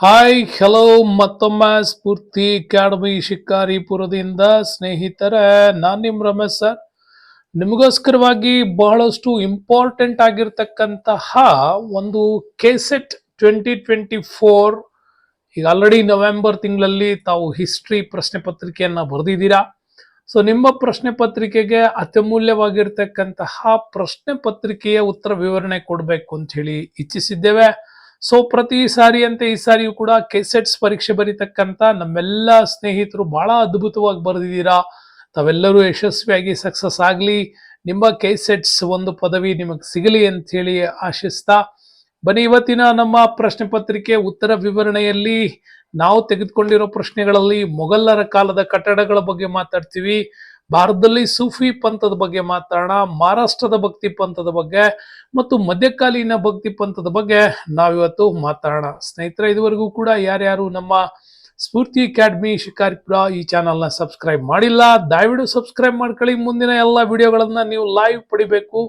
Hi hello ಮತ್ತೊಮ್ಮೆ ಸ್ಫೂರ್ತಿ academy ಶಿಕಾರಿಪುರದಿಂದ ಸ್ನೇಹಿತರ, ನಾನು ನಿಮ್ಮ ರಮೇಶ್ ಸರ್ ನಿಮಗೋಸ್ಕರವಾಗಿ ಬಹಳಷ್ಟು ಇಂಪಾರ್ಟೆಂಟ್ ಆಗಿರ್ತಕ್ಕಂತಹ ಒಂದು ಕೆಸೆಟ್ ಟ್ವೆಂಟಿ ಟ್ವೆಂಟಿ ಫೋರ್ ಈಗ ಆಲ್ರೆಡಿ ನವೆಂಬರ್ ತಿಂಗಳಲ್ಲಿ ತಾವು ಹಿಸ್ಟ್ರಿ ಪ್ರಶ್ನೆ ಪತ್ರಿಕೆಯನ್ನ ಬರೆದಿದ್ದೀರಾ? ಸೊ ನಿಮ್ಮ ಪ್ರಶ್ನೆ ಪತ್ರಿಕೆಗೆ ಅತ್ಯಮೂಲ್ಯವಾಗಿರ್ತಕ್ಕಂತಹ ಪ್ರಶ್ನೆ ಪತ್ರಿಕೆಯ ಉತ್ತರ ವಿವರಣೆ ಕೊಡಬೇಕು ಅಂತ ಹೇಳಿ ಇಚ್ಛಿಸಿದ್ದೇವೆ. ಸೊ ಪ್ರತಿ ಸಾರಿಯಂತೆ ಈ ಸಾರಿಯೂ ಕೂಡ ಕೆಸೆಟ್ಸ್ ಪರೀಕ್ಷೆ ಬರೀತಕ್ಕಂಥ ನಮ್ಮೆಲ್ಲ ಸ್ನೇಹಿತರು ಬಹಳ ಅದ್ಭುತವಾಗಿ ಬರೆದಿದ್ದೀರಾ. ತಾವೆಲ್ಲರೂ ಯಶಸ್ವಿಯಾಗಿ ಸಕ್ಸಸ್ ಆಗಲಿ. ನಿಮ್ಮ ಕೆಸೆಟ್ಸ್ ಒಂದು ಪದವಿ ನಿಮಗೆ ಸಿಗಲಿ ಅಂತ ಹೇಳಿ ಆಶಿಸ್ತಾ. ಬನ್ನಿ, ಇವತ್ತಿನ ನಮ್ಮ ಪ್ರಶ್ನೆ ಪತ್ರಿಕೆ ಉತ್ತರ ವಿವರಣೆಯಲ್ಲಿ ನಾವು ತೆಗೆದುಕೊಂಡಿರೋ ಪ್ರಶ್ನೆಗಳಲ್ಲಿ ಮೊಘಲರ ಕಾಲದ ಕಟ್ಟಡಗಳ ಬಗ್ಗೆ ಮಾತಾಡ್ತೀವಿ. ಭಾರತದಲ್ಲಿ ಸೂಫಿ ಪಂಥದ ಬಗ್ಗೆ ಮಾತಾಡೋಣ, ಮಹಾರಾಷ್ಟ್ರದ ಭಕ್ತಿ ಪಂಥದ ಬಗ್ಗೆ ಮತ್ತು ಮಧ್ಯಕಾಲೀನ ಭಕ್ತಿ ಪಂಥದ ಬಗ್ಗೆ ನಾವಿವತ್ತು ಮಾತಾಡೋಣ. ಸ್ನೇಹಿತರೆ, ಇದುವರೆಗೂ ಕೂಡ ಯಾರ್ಯಾರು ನಮ್ಮ ಸ್ಫೂರ್ತಿ ಅಕಾಡೆಮಿ ಶಿಕಾರಿಪುರ ಈ ಚಾನಲ್ನ ಸಬ್ಸ್ಕ್ರೈಬ್ ಮಾಡಿಲ್ಲ, ದಯವಿಟ್ಟು ಸಬ್ಸ್ಕ್ರೈಬ್ ಮಾಡ್ಕೊಳ್ಳಿ. ಮುಂದಿನ ಎಲ್ಲ ವಿಡಿಯೋಗಳನ್ನ ನೀವು ಲೈವ್ ಪಡಿಬೇಕು.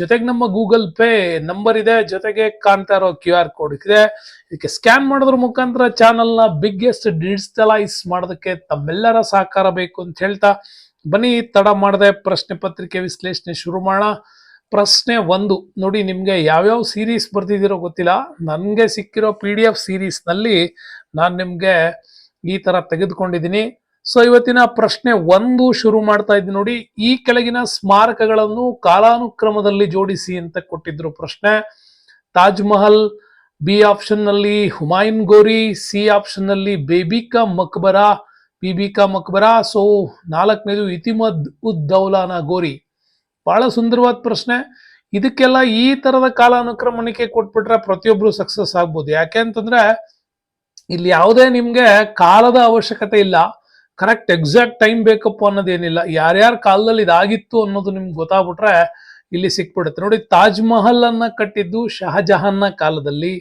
ಜೊತೆಗೆ ನಮ್ಮ ಗೂಗಲ್ ಪೇ ನಂಬರ್ ಇದೆ, ಜೊತೆಗೆ ಕಾಣ್ತಾ ಇರೋ ಕ್ಯೂ ಆರ್ ಕೋಡ್ ಇದೆ. ಇದಕ್ಕೆ ಸ್ಕ್ಯಾನ್ ಮಾಡೋದ್ರ ಮುಖಾಂತರ ಚಾನಲ್ನ ಬಿಗ್ಗೆಸ್ಟ್ ಡಿಜಿಟಲೈಸ್ ಮಾಡೋದಕ್ಕೆ ತಮ್ಮೆಲ್ಲರ ಸಹಕಾರ ಬೇಕು ಅಂತ ಹೇಳ್ತಾ ಬನ್ನಿ, ತಡ ಮಾಡದೆ ಪ್ರಶ್ನೆ ಪತ್ರಿಕೆ ವಿಶ್ಲೇಷಣೆ ಶುರು ಮಾಡೋಣ. ಪ್ರಶ್ನೆ ಒಂದು, ನೋಡಿ ನಿಮಗೆ ಯಾವ್ಯಾವ ಸೀರೀಸ್ ಬರ್ತಿದ್ದೀರೋ ಗೊತ್ತಿಲ್ಲ. ನನಗೆ ಸಿಕ್ಕಿರೋ ಪಿ ಡಿ ಎಫ್ ಸೀರೀಸ್ನಲ್ಲಿ ನಾನು ನಿಮಗೆ ಈ ತರ ತೆಗೆದುಕೊಂಡಿದ್ದೀನಿ. ಸೊ ಇವತ್ತಿನ ಪ್ರಶ್ನೆ ಒಂದು ಶುರು ಮಾಡ್ತಾ ಇದ್ದೀನಿ ನೋಡಿ. ಈ ಕೆಳಗಿನ ಸ್ಮಾರಕಗಳನ್ನು ಕಾಲಾನುಕ್ರಮದಲ್ಲಿ ಜೋಡಿಸಿ ಅಂತ ಕೊಟ್ಟಿದ್ರು ಪ್ರಶ್ನೆ. ತಾಜ್ ಮಹಲ್, ಬಿ ಆಪ್ಷನ್ನಲ್ಲಿ ಹುಮಾಯೂನ್ ಗೋರಿ, ಸಿ ಆಪ್ಷನ್ನಲ್ಲಿ ಬೇಬಿಕಾ ಮಕ್ಬರಾ ಬಿಬಿಕಾ ಮಕ್ಬರಾ ಸೊ, ನಾಲ್ಕನೇದು ಇತಿಮದ್ ಉದ್ ದೌಲಾನ ಗೋರಿ. ಬಹಳ ಸುಂದರವಾದ ಪ್ರಶ್ನೆ. ಇದಕ್ಕೆಲ್ಲ ಈ ತರದ ಕಾಲಾನುಕ್ರಮಣಿಕೆ ಕೊಟ್ಬಿಟ್ರೆ ಪ್ರತಿಯೊಬ್ರು ಸಕ್ಸಸ್ ಆಗ್ಬೋದು. ಯಾಕೆ ಅಂತಂದ್ರೆ, ಇಲ್ಲಿ ಯಾವುದೇ ನಿಮ್ಗೆ ಕಾಲದ ಅವಶ್ಯಕತೆ ಇಲ್ಲ. ಕರೆಕ್ಟ್ ಎಕ್ಸಾಕ್ಟ್ ಟೈಮ್ ಬೇಕಪ್ಪ ಅನ್ನೋದೇನಿಲ್ಲ. ಯಾರ್ಯಾರ ಕಾಲದಲ್ಲಿ ಇದಾಗಿತ್ತು ಅನ್ನೋದು ನಿಮ್ಗೆ ಗೊತ್ತಾಗ್ಬಿಟ್ರೆ ಇಲ್ಲಿ ಸಿಕ್ಬಿಡುತ್ತೆ. ನೋಡಿ, ತಾಜ್ ಮಹಲ್ ಅನ್ನ ಕಟ್ಟಿದ್ದು ಶಹಜಹಾನ್ನ ಕಾಲದಲ್ಲಿ.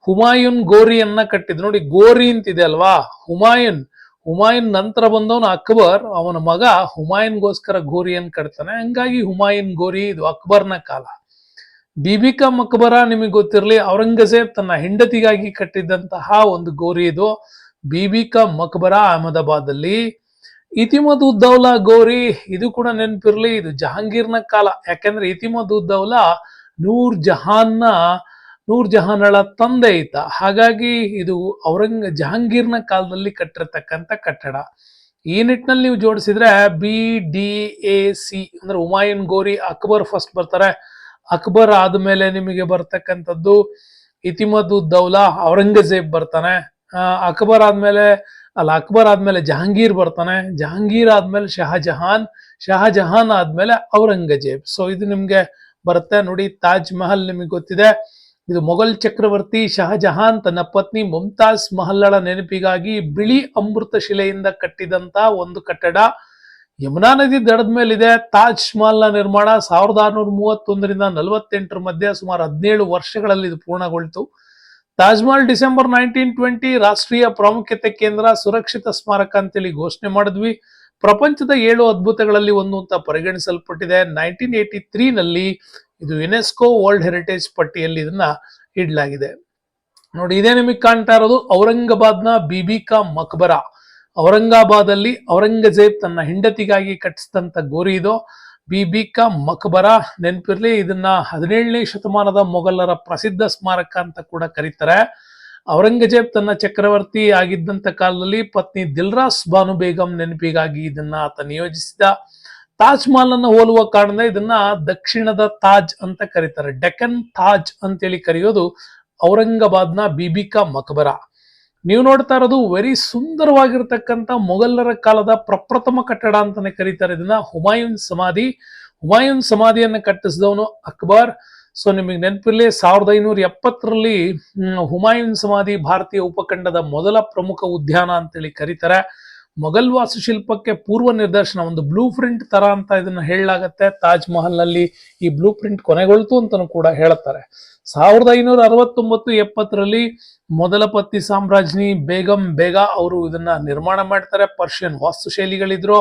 ಹುಮಾಯೂನ್ ಗೋರಿಯನ್ನ ಕಟ್ಟಿದ್ದು. ನೋಡಿ, ಗೋರಿ ಅಂತಿದೆ ಅಲ್ವಾ? ಹುಮಾಯೂನ್. ಹುಮಾಯೂನ್ ನಂತರ ಬಂದವನು ಅಕ್ಬರ್, ಅವನ ಮಗ ಹುಮಾಯೂನ್ಗೋಸ್ಕರ ಅಂತ ಕಟ್ತಾನೆ. ಹಂಗಾಗಿ ಹುಮಾಯೂನ್ ಗೋರಿ ಇದು ಅಕ್ಬರ್ನ ಕಾಲ. ಬಿಬಿಕಾ ಮಕ್ಬರ ನಿಮಗೆ ಗೊತ್ತಿರಲಿ, ಔರಂಗಜೇಬ್ ತನ್ನ ಹೆಂಡತಿಗಾಗಿ ಕಟ್ಟಿದ್ದಂತಹ ಒಂದು ಗೋರಿ ಇದು. ಬಿಬಿಕಾ ಮಕ್ಬರ ಅಹಮದಾಬಾದ್ ಅಲ್ಲಿ ಇತಿಮದ್ ಉದ್ದೌಲಾ ಗೋರಿ ಇದು ಕೂಡ ನೆನಪಿರ್ಲಿ, ಇದು ಜಹಾಂಗೀರ್ನ ಕಾಲ. ಯಾಕೆಂದ್ರೆ ಇತಿಮದ್ ಉದ್ದೌಲಾ ನೂರ್ ಜಹಾನ್ನ ನೂರ್ ಜಹಾನಳ ತಂದೆ ಈತ ಹಾಗಾಗಿ ಇದು ಔರಂಗ ಜಹಾಂಗೀರ್ನ ಕಾಲದಲ್ಲಿ ಕಟ್ಟಿರತಕ್ಕಂತ ಕಟ್ಟಡ. ಈ ನಿಟ್ಟಿನಲ್ಲಿ ನೀವು ಜೋಡಿಸಿದ್ರೆ ಬಿ, ಡಿ, ಎ, ಸಿ ಅಂದ್ರೆ ಉಮಾಯನ್ ಗೋರಿ, ಅಕ್ಬರ್ ಫಸ್ಟ್ ಬರ್ತಾರೆ. ಅಕ್ಬರ್ ಆದ್ಮೇಲೆ ನಿಮಗೆ ಬರ್ತಕ್ಕಂಥದ್ದು ಇತಿಮದ್ದು ದೌಲಾ ಔರಂಗಜೇಬ್ ಬರ್ತಾನೆ. ಅಕ್ಬರ್ ಆದ್ಮೇಲೆ ಅಲ್ಲ, ಅಕ್ಬರ್ ಆದ್ಮೇಲೆ ಜಹಾಂಗೀರ್ ಬರ್ತಾನೆ. ಜಹಾಂಗೀರ್ ಆದ್ಮೇಲೆ ಶಹಜಹಾನ್ ಶಹಜಹಾನ್ ಆದ್ಮೇಲೆ ಔರಂಗಜೇಬ್. ಸೊ ಇದು ನಿಮ್ಗೆ ಬರುತ್ತೆ. ನೋಡಿ, ತಾಜ್ ಮಹಲ್ ನಿಮಗೆ ಗೊತ್ತಿದೆ. ಇದು ಮೊಘಲ್ ಚಕ್ರವರ್ತಿ ಶಹಜಹಾನ್ ತನ್ನ ಪತ್ನಿ ಮುಮ್ತಾಜ್ ಮಹಲ್ಲಳ ನೆನಪಿಗಾಗಿ ಬಿಳಿ ಅಮೃತ ಶಿಲೆಯಿಂದ ಕಟ್ಟಿದಂತ ಒಂದು ಕಟ್ಟಡ. ಯಮುನಾ ನದಿ ದಡದ ಮೇಲಿದೆ. ತಾಜ್ ಮಹಲ್ನ ನಿರ್ಮಾಣ ಸಾವಿರದ ಆರುನೂರ ಮೂವತ್ತೊಂದರಿಂದ ನಲವತ್ತೆಂಟರ ಮಧ್ಯೆ ಸುಮಾರು ಹದಿನೇಳು ವರ್ಷಗಳಲ್ಲಿ ಇದು ಪೂರ್ಣಗೊಳ್ತು. Taj Mahal December nineteen twenty ರಾಷ್ಟ್ರೀಯ ಪ್ರಾಮುಖ್ಯತೆ ಕೇಂದ್ರ ಸುರಕ್ಷಿತ ಸ್ಮಾರಕ ಅಂತೇಳಿ ಘೋಷಣೆ ಮಾಡಿದ್ವಿ. ಪ್ರಪಂಚದ ಏಳು ಅದ್ಭುತಗಳಲ್ಲಿ ಒಂದು ಅಂತ ಪರಿಗಣಿಸಲ್ಪಟ್ಟಿದೆ. ನೈನ್ಟೀನ್ ಏಯ್ಟಿ ತ್ರೀ ನಲ್ಲಿ ಇದು ಯುನೆಸ್ಕೋ ವರ್ಲ್ಡ್ ಹೆರಿಟೇಜ್ ಪಟ್ಟಿಯಲ್ಲಿ ಇದನ್ನ ಇಡಲಾಗಿದೆ. ನೋಡಿ, ಇದೇ ನಿಮಗೆ ಕಾಣ್ತಾ ಇರೋದು ಔರಂಗಾಬಾದ್ನ ಬಿಬಿಕಾ ಮಕ್ಬರ. ಔರಂಗಾಬಾದ್ ಅಲ್ಲಿ ಔರಂಗಜೇಬ್ ತನ್ನ ಹೆಂಡತಿಗಾಗಿ ಕಟ್ಟಿಸಿದಂತ ಗೋರಿ ಇದು. ಬಿಬಿಕಾ ಮಕ್ಬರ ನೆನಪಿರ್ಲಿ, ಇದನ್ನ ಹದಿನೇಳನೇ ಶತಮಾನದ ಮೊಘಲರ ಪ್ರಸಿದ್ಧ ಸ್ಮಾರಕ ಅಂತ ಕೂಡ ಕರೀತಾರೆ. ಔರಂಗಜೇಬ್ ತನ್ನ ಚಕ್ರವರ್ತಿ ಆಗಿದ್ದಂಥ ಕಾಲದಲ್ಲಿ ಪತ್ನಿ ದಿಲ್ರಾಸ್ ಬಾನು ಬೇಗಂ ನೆನಪಿಗಾಗಿ ಇದನ್ನ ಆತ ನಿಯೋಜಿಸಿದ ತಾಜ್ ಮಹಲ್ ಅನ್ನ ಹೋಲುವ ಕಾರಣ ಇದನ್ನ ದಕ್ಷಿಣದ ತಾಜ್ ಅಂತ ಕರೀತಾರೆ. ಡೆಕನ್ ತಾಜ್ ಅಂತೇಳಿ ಕರೆಯೋದು ಔರಂಗಾಬಾದ್ನ ಬಿಬಿಕಾ ಮಕ್ಬರ. ನೀವು ನೋಡ್ತಾ ಇರೋದು ವೆರಿ ಸುಂದರವಾಗಿರ್ತಕ್ಕಂಥ ಮೊಘಲರ ಕಾಲದ ಪ್ರಪ್ರಥಮ ಕಟ್ಟಡ ಅಂತಾನೆ ಕರೀತಾರೆ. ಇದನ್ನ ಹುಮಾಯೂನ್ ಸಮಾಧಿ ಹುಮಾಯೂನ್ ಸಮಾಧಿಯನ್ನ ಕಟ್ಟಿಸಿದವನು ಅಕ್ಬರ್. ಸೊ ನಿಮಗೆ ನೆನಪಿರ್ಲಿ ಸಾವಿರದ ಐನೂರ ಎಪ್ಪತ್ತರಲ್ಲಿ ಹ್ಮ್, ಹುಮಾಯೂನ್ ಸಮಾಧಿ ಭಾರತೀಯ ಉಪಖಂಡದ ಮೊದಲ ಪ್ರಮುಖ ಉದ್ಯಾನ ಅಂತೇಳಿ ಕರೀತಾರೆ. ಮೊಘಲ್ ವಾಸ್ತುಶಿಲ್ಪಕ್ಕೆ ಪೂರ್ವ ನಿರ್ದೇಶನ ಒಂದು ಬ್ಲೂ ಪ್ರಿಂಟ್ ತರ ಅಂತ ಇದನ್ನ ಹೇಳಲಾಗತ್ತೆ. ತಾಜ್ ಮಹಲ್ನಲ್ಲಿ ಈ ಬ್ಲೂ ಪ್ರಿಂಟ್ ಕೊನೆಗೊಳ್ತು ಅಂತಲೂ ಕೂಡ ಹೇಳ್ತಾರೆ ಸಾವಿರದ ಐನೂರ ಅರವತ್ತೊಂಬತ್ತು ಎಪ್ಪತ್ತರಲ್ಲಿ ಮೊದಲ ಪತ್ನಿ ಸಾಮ್ರಾಜ್ನಿ ಬೇಗಂ ಬೇಗ ಅವರು ಇದನ್ನ ನಿರ್ಮಾಣ ಮಾಡ್ತಾರೆ. ಪರ್ಷಿಯನ್ ವಾಸ್ತುಶೈಲಿಗಳಿದ್ರು.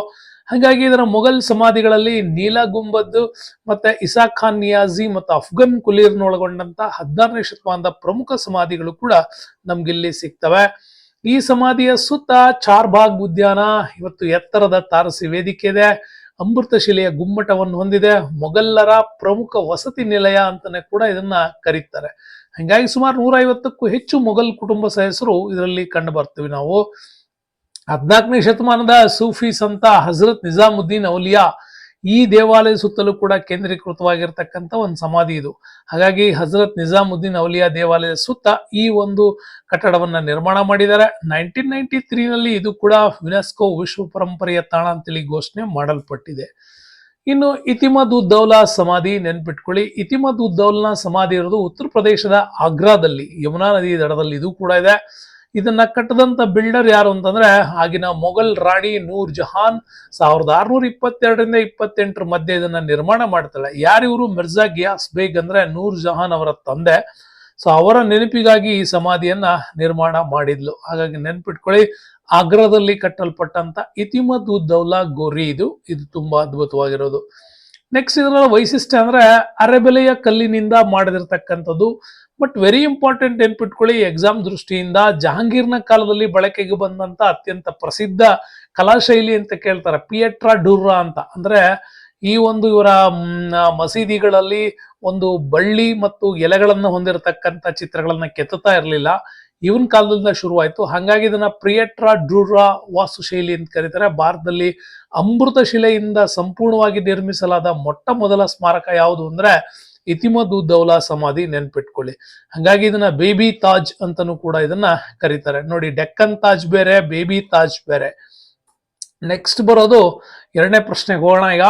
ಹಾಗಾಗಿ ಇದರ ಮೊಘಲ್ ಸಮಾಧಿಗಳಲ್ಲಿ ನೀಲ ಗುಂಬದ್ದು ಮತ್ತೆ ಇಸಾ ಖಾನ್ ನಿಯಾಜಿ ಮತ್ತು ಅಫ್ಘನ್ ಕುಲೀರ್ನ ಒಳಗೊಂಡಂತ ಹದಿನಾರನೇ ಶತಮಾನದ ಪ್ರಮುಖ ಸಮಾಧಿಗಳು ಕೂಡ ನಮ್ಗಿಲ್ಲಿ ಸಿಗ್ತವೆ. ಈ ಸಮಾಧಿಯ ಸುತ್ತ ಚಾರ್ಬಾಗ್ ಉದ್ಯಾನ ಇವತ್ತು ಎತ್ತರದ ತಾರಸಿ ವೇದಿಕೆ ಇದೆ. ಅಮೃತಶಿಲೆಯ ಗುಮ್ಮಟವನ್ನು ಹೊಂದಿದೆ. ಮೊಘಲ್ಲರ ಪ್ರಮುಖ ವಸತಿ ನಿಲಯ ಅಂತಾನೆ ಕೂಡ ಇದನ್ನ ಕರೀತಾರೆ. ಹಂಗಾಗಿ ಸುಮಾರು ನೂರೈವತ್ತಕ್ಕೂ ಹೆಚ್ಚು ಮೊಘಲ್ ಕುಟುಂಬ ಸದಸ್ಯರು ಇದರಲ್ಲಿ ಕಂಡು ಬರ್ತೀವಿ ನಾವು. ಹದಿನಾಲ್ಕನೇ ಶತಮಾನದ ಸೂಫಿ ಸಂತ ಹಜರತ್ ನಿಜಾಮುದ್ದೀನ್ ಔಲಿಯಾ ಈ ದೇವಾಲಯ ಸುತ್ತಲೂ ಕೂಡ ಕೇಂದ್ರೀಕೃತವಾಗಿರ್ತಕ್ಕಂಥ ಒಂದು ಸಮಾಧಿ ಇದು. ಹಾಗಾಗಿ ಹಜರತ್ ನಿಜಾಮುದ್ದೀನ್ ಔಲಿಯಾ ದೇವಾಲಯದ ಸುತ್ತ ಈ ಒಂದು ಕಟ್ಟಡವನ್ನ ನಿರ್ಮಾಣ ಮಾಡಿದ್ದಾರೆ. ನೈನ್ಟೀನ್ ನೈನ್ಟಿ ತ್ರೀನಲ್ಲಿ ಇದು ಕೂಡ ಯುನೆಸ್ಕೋ ವಿಶ್ವ ಪರಂಪರೆಯ ತಾಣ ಅಂತೇಳಿ ಘೋಷಣೆ ಮಾಡಲ್ಪಟ್ಟಿದೆ. ಇನ್ನು ಇತಿಮದ್ ಉದ್ದೌಲಾ ಸಮಾಧಿ ನೆನ್ಪಿಟ್ಕೊಳ್ಳಿ. ಇತಿಮದ್ ಉದ್ದೌಲ್ನ ಸಮಾಧಿ ಇರೋದು ಉತ್ತರ ಪ್ರದೇಶದ ಆಗ್ರಾದಲ್ಲಿ, ಯಮುನಾ ನದಿ ದಡದಲ್ಲಿ ಇದು ಕೂಡ ಇದೆ. ಇದನ್ನ ಕಟ್ಟದಂತ ಬಿಲ್ಡರ್ ಯಾರು ಅಂತಂದ್ರೆ ಆಗಿನ ಮೊಘಲ್ ರಾಣಿ ನೂರ್ ಜಹಾನ್ ಸಾವಿರದ ಆರ್ನೂರ ಇಪ್ಪತ್ತೆರಡರಿಂದ ಇಪ್ಪತ್ತೆಂಟರ ಮಧ್ಯೆ ಇದನ್ನ ನಿರ್ಮಾಣ ಮಾಡ್ತಾಳೆ. ಯಾರಿವರು ಮಿರ್ಜಾ ಗಿಯಾಸ್ ಬೇಗ್ ಅಂದ್ರೆ ನೂರ್ ಜಹಾನ್ ಅವರ ತಂದೆ. ಸೊ ಅವರ ನೆನಪಿಗಾಗಿ ಈ ಸಮಾಧಿಯನ್ನ ನಿರ್ಮಾಣ ಮಾಡಿದ್ಲು. ಹಾಗಾಗಿ ನೆನ್ಪಿಟ್ಕೊಳ್ಳಿ ಆಗ್ರಾದಲ್ಲಿ ಕಟ್ಟಲ್ಪಟ್ಟಂತ ಇತಿಮದ್ ಉದ್ದೌಲಾ ಗೋರಿ ಇದು. ಇದು ತುಂಬಾ ಅದ್ಭುತವಾಗಿರೋದು. ನೆಕ್ಸ್ಟ್ ಇದರ ವೈಶಿಷ್ಟ್ಯ ಅಂದ್ರೆ ಅರೆಬೆಲೆಯ ಕಲ್ಲಿನಿಂದ ಮಾಡದಿರ್ತಕ್ಕಂಥದ್ದು ಬಟ್ ವೆರಿ ಇಂಪಾರ್ಟೆಂಟ್ ನೆನ್ಪಿಟ್ಕೊಳ್ಳಿ ಎಕ್ಸಾಮ್ ದೃಷ್ಟಿಯಿಂದ ಜಹಾಂಗೀರ್ನ ಕಾಲದಲ್ಲಿ ಬಳಕೆಗೆ ಬಂದಂತ ಅತ್ಯಂತ ಪ್ರಸಿದ್ಧ ಕಲಾಶೈಲಿ ಅಂತ ಕೇಳ್ತಾರೆ, ಪಿಯಟ್ರಾ ಡುರ್ರಾ ಅಂತ. ಅಂದ್ರೆ ಈ ಒಂದು ಇವರ ಮಸೀದಿಗಳಲ್ಲಿ ಒಂದು ಬಳ್ಳಿ ಮತ್ತು ಎಲೆಗಳನ್ನ ಹೊಂದಿರತಕ್ಕಂತ ಚಿತ್ರಗಳನ್ನ ಕೆತ್ತುತ್ತಾ ಇರಲಿಲ್ಲ. ಇವನ್ ಕಾಲದಿಂದ ಶುರುವಾಯಿತು. ಹಾಗಾಗಿ ಇದನ್ನ ಪ್ರಿಯಟ್ರಾ ಡ್ರೂರಾ ವಾಸ್ತುಶೈಲಿ ಅಂತ ಕರೀತಾರೆ. ಭಾರತದಲ್ಲಿ ಅಮೃತ ಶಿಲೆಯಿಂದ ಸಂಪೂರ್ಣವಾಗಿ ನಿರ್ಮಿಸಲಾದ ಮೊಟ್ಟ ಮೊದಲ ಸ್ಮಾರಕ ಯಾವುದು ಅಂದ್ರೆ ಇತಿಮದ್ ಉದ್ದೌಲಾ ಸಮಾಧಿ ನೆನ್ಪಿಟ್ಕೊಳ್ಳಿ. ಹಾಗಾಗಿ ಇದನ್ನ ಬೇಬಿ ತಾಜ್ ಅಂತಾನೂ ಕೂಡ ಇದನ್ನ ಕರೀತಾರೆ. ನೋಡಿ, ಡೆಕ್ಕನ್ ತಾಜ್ ಬೇರೆ, ಬೇಬಿ ತಾಜ್ ಬೇರೆ. ನೆಕ್ಸ್ಟ್ ಬರೋದು ಎರಡನೇ ಪ್ರಶ್ನೆಗೆ ಹೋಗೋಣ ಈಗ.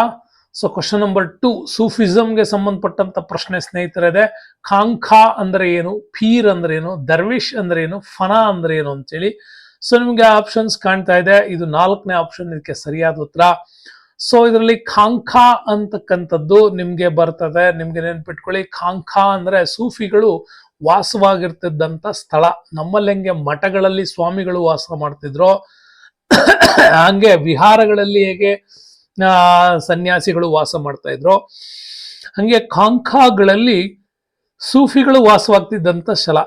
ಸೊ ಕ್ವಶನ್ ನಂಬರ್ ಟು ಸೂಫಿಸಮ್ಗೆ ಸಂಬಂಧಪಟ್ಟಂತ ಪ್ರಶ್ನೆ ಸ್ನೇಹಿತರಿದೆ ಖಾಂಖಾ ಅಂದ್ರೆ ಏನು ಫೀರ್ ಅಂದ್ರೆ ಏನು ದರ್ವಿಶ್ ಅಂದ್ರೆ ಏನು ಫನಾ ಅಂದ್ರೆ ಏನು ಅಂತೇಳಿ. ಸೊ ನಿಮ್ಗೆ ಆಪ್ಷನ್ಸ್ ಕಾಣ್ತಾ ಇದೆ. ಇದು ನಾಲ್ಕನೇ ಆಪ್ಷನ್ ಇದಕ್ಕೆ ಸರಿಯಾದ ಉತ್ತರ. ಸೊ ಇದರಲ್ಲಿ ಖಾಂಖಾ ಅಂತಕ್ಕಂಥದ್ದು ನಿಮ್ಗೆ ಬರ್ತದೆ. ನಿಮ್ಗೆ ನೆನ್ಪಿಟ್ಕೊಳ್ಳಿ ಖಾಂಖಾ ಅಂದ್ರೆ ಸೂಫಿಗಳು ವಾಸವಾಗಿರ್ತಿದ್ದಂತ ಸ್ಥಳ. ನಮ್ಮಲ್ಲಿ ಹೆಂಗೆ ಮಠಗಳಲ್ಲಿ ಸ್ವಾಮಿಗಳು ವಾಸ ಮಾಡ್ತಿದ್ರು, ಹಂಗೆ ವಿಹಾರಗಳಲ್ಲಿ ಹೇಗೆ ಸನ್ಯಾಸಿಗಳು ವಾಸ ಮಾಡ್ತಾ ಇದ್ರು. ಹಂಗೆ ಕಾಂಖಾಗಳಲ್ಲಿ ಸೂಫಿಗಳು ವಾಸವಾಗ್ತಿದ್ದಂಥ ಸ್ಥಳ